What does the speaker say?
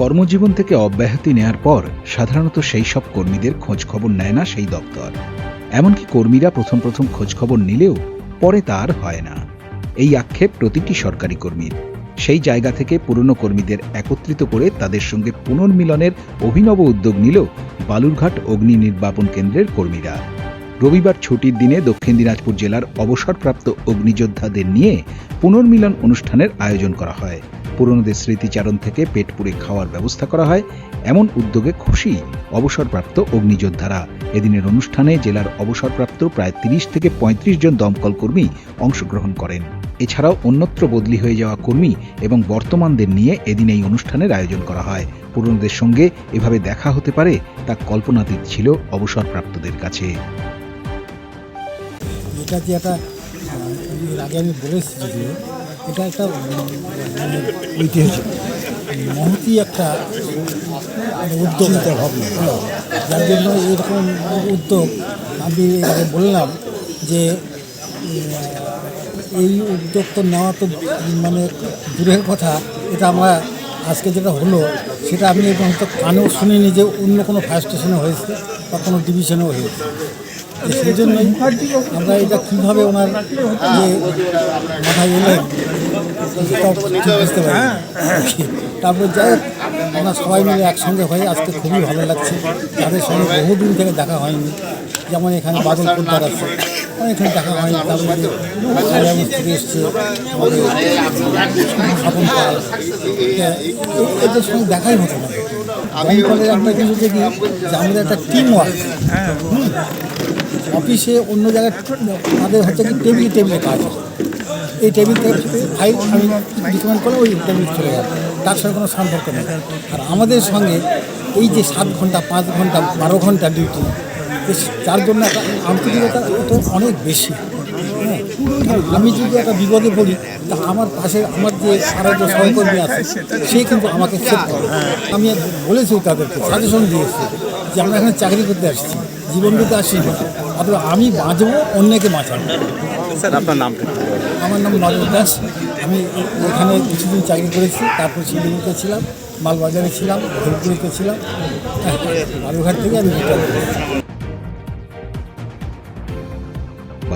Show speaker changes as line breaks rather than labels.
কর্মজীবন থেকে অব্যাহতি নেয়ার পর সাধারণত সেই সব কর্মীদের খোঁজখবর নেয় না সেই দপ্তর। এমনকি কর্মীরা প্রথম প্রথম খোঁজখবর নিলেও পরে তার হয় না। এই আক্ষেপ প্রতিটি সরকারি কর্মীর। সেই জায়গা থেকে পুরনো কর্মীদের একত্রিত করে তাদের সঙ্গে পুনর্মিলনের অভিনব উদ্যোগ নিল বালুরঘাট অগ্নি নির্বাপন কেন্দ্রের কর্মীরা। রবিবার ছুটির দিনে দক্ষিণ দিনাজপুর জেলার অবসরপ্রাপ্ত অগ্নিযোদ্ধাদের নিয়ে পুনর্মিলন অনুষ্ঠানের আয়োজন করা হয়। পুরনোদের স্মৃতিচারণ থেকে পেট পুড়ে খাওয়ার ব্যবস্থা করা হয়, এমন উদ্যোগে খুশি অবসরপ্রাপ্ত অগ্নিযোদ্ধারা। এদিনের অনুষ্ঠানে জেলার অবসরপ্রাপ্ত প্রায় তিরিশ থেকে পঁয়ত্রিশ জন দমকল কর্মী অংশগ্রহণ করেন। এছাড়াও অন্যত্র বদলি হয়ে যাওয়া কর্মী এবং বর্তমানদের নিয়ে এদিন এই অনুষ্ঠানের আয়োজন করা হয়। পুরনোদের সঙ্গে এভাবে দেখা হতে পারে তা কল্পনাতীত ছিল অবসরপ্রাপ্তদের কাছে।
আগে আমি বলেছি এটা একটা ঐতিহ্য মহতি একটা উদ্যোগ। যার জন্য এরকম উদ্যোগ আমি বললাম যে এই উদ্যোগ তো নেওয়া তো মানে দূরের কথা। এটা আমরা আজকে যেটা হলো, সেটা আমি এখন তো কানেও শুনিনি যে অন্য কোনো ফায়ার স্টেশনে হয়েছে বা কোনো ডিভিশনেও হয়েছে। সেই জন্যই আমরা এটা কীভাবে ওনার মাথায় এলেন বুঝতে পারি। তারপর যাই হোক, আমরা সবাই মিলে একসঙ্গে হয়ে আজকে খুবই ভালো লাগছে। তাদের সঙ্গে বহুদিন থেকে দেখা হয়নি। যেমন এখানে বাদল পোদ্দার আছে অনেকখানে দেখা হয়নি। তারপরে হাইরামুজ থেকে এসছে, আমাদের এদের সঙ্গে দেখাই হতো না। দমকলের একটা কিছু কি যে আমাদের একটা টিম ওয়ার্ক অফিসে অন্য জায়গায় তাদের হচ্ছে কি টেবিল টেবিলে কাজ এই টেবিল ফাইল আমি করলে ওই টেবিল চলে যাবে তার সঙ্গে কোনো সম্পর্ক নেই। আর আমাদের সঙ্গে এই যে সাত ঘণ্টা পাঁচ ঘণ্টা বারো ঘণ্টা ডিউটি তার জন্য একটা আন্তরিকতা তো অনেক বেশি। আমি যদি একটা বিপদে পড়ি তা আমার পাশে আমার যে সারা যে সহকর্মী আছে সে কিন্তু আমাকে সেভ করে। আমি বলেছি তাদেরকে সাজেশন দিয়েছি যে আমরা এখানে চাকরি করতে আসছি জীবন দিতে আসি না। অথবা আমি বাঁচবো অন্যকে বাঁচাবো।
স্যার আপনার নামটা বলুন।
আমার নাম নরেশ দাস। আমি এখানে কিছুদিন চাকরি করেছি তারপর শিলিগুড়িতে ছিলাম মালবাজারে ছিলাম ধূপগুড়িতে ছিলাম। হ্যাঁ, বালুঘাট থেকে আমি